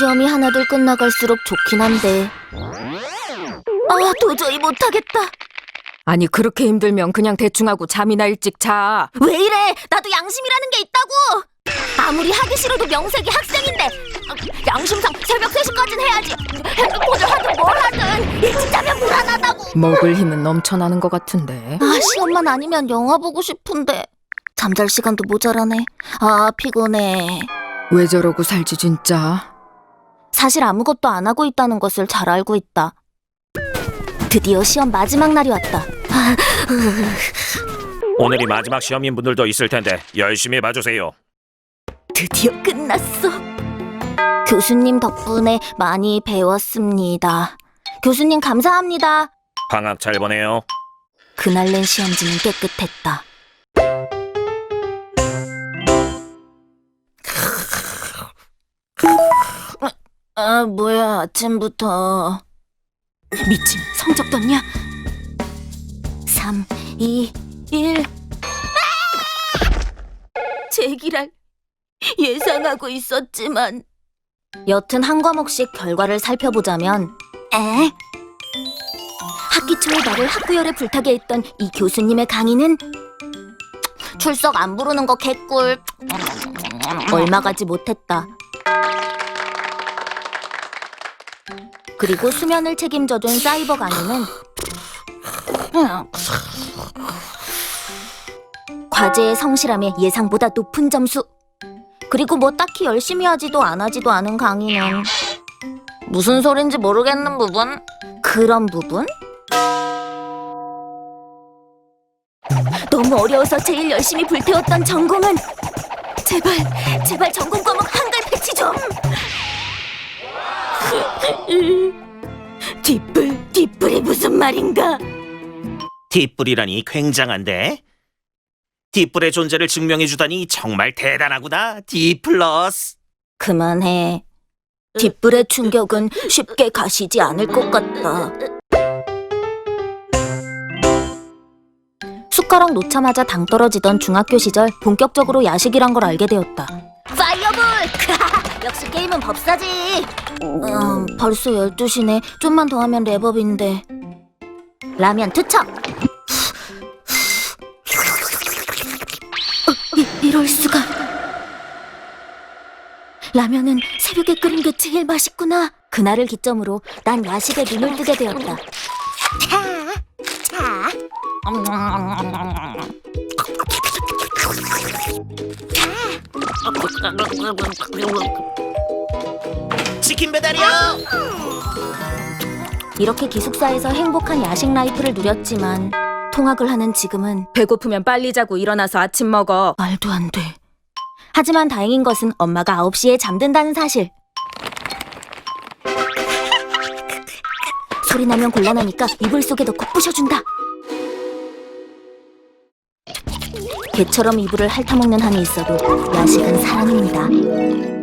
시험이 하나둘 끝나갈수록 좋긴 한데. 아, 도저히 못하겠다. 아니 그렇게 힘들면 그냥 대충 하고 잠이나 일찍 자. 왜 이래? 나도 양심이라는 게 있다고! 아무리 하기 싫어도 명색이 학생인데 어, 양심상 새벽 3시까지는 해야지 핸드폰을 하든 뭘 하든 일찍 자면 불안하다고 먹을 힘은 넘쳐나는 것 같은데. 아 시험만 아니면 영화 보고 싶은데 잠잘 시간도 모자라네 아 피곤해 왜 저러고 살지 진짜. 사실 아무것도 안 하고 있다는 것을 잘 알고 있다 드디어 시험 마지막 날이 왔다 오늘이 마지막 시험인 분들도 있을 텐데 열심히 봐주세요. 드디어 끝났어. 교수님 덕분에 많이 배웠습니다. 교수님 감사합니다. 방학 잘 보내요. 그날 낸 시험지는 깨끗했다. 아, 뭐야, 아침부터. 미친, 성적 떴냐? 3, 2, 1. 제기랄. 예상하고 있었지만. 여튼 한 과목씩 결과를 살펴보자면, 에? 학기 초에 나를 학구열에 불타게 했던 이 교수님의 강의는 출석 안 부르는 거 개꿀. 얼마 가지 못했다. 그리고 수면을 책임져준 사이버 강의는 과제의 성실함에 예상보다 높은 점수. 그리고 뭐 딱히 열심히 하지도 안 하지도 않은 강의는 무슨 소린지 모르겠는 부분? 그런 부분? 너무 어려워서 제일 열심히 불태웠던 전공은 제발 제발 전공 과목 한글 패치 좀 뒷불 뒷불이 무슨 말인가 뒷불이라니 굉장한데? 뒷불의 존재를 증명해주다니 정말 대단하구나, 디플러스. 그만해 뒷불의 충격은 쉽게 가시지 않을 것 같다 숟가락 놓자마자 당 떨어지던 중학교 시절 본격적으로 야식이란 걸 알게 되었다 파이어볼! 역시 게임은 법사지 음, 벌써 12시네 좀만 더 하면 랩업인데 라면 투척 어, 이, 이럴 수가 라면은 새벽에 끓인 게 제일 맛있구나. 그날을 기점으로 난 야식에 눈을 뜨게 되었다. 차, 차. 치킨 배달이요! 이렇게 기숙사에서 행복한 야식 라이프를 누렸지만 통학을 하는 지금은 배고프면 빨리 자고 일어나서 아침 먹어. 말도 안 돼. 하지만 다행인 것은 엄마가 9시에 잠든다는 사실. 소리 나면 곤란하니까 이불 속에 넣고 부셔준다. 개처럼 이불을 핥아먹는 한이 있어도 야식은 사랑입니다.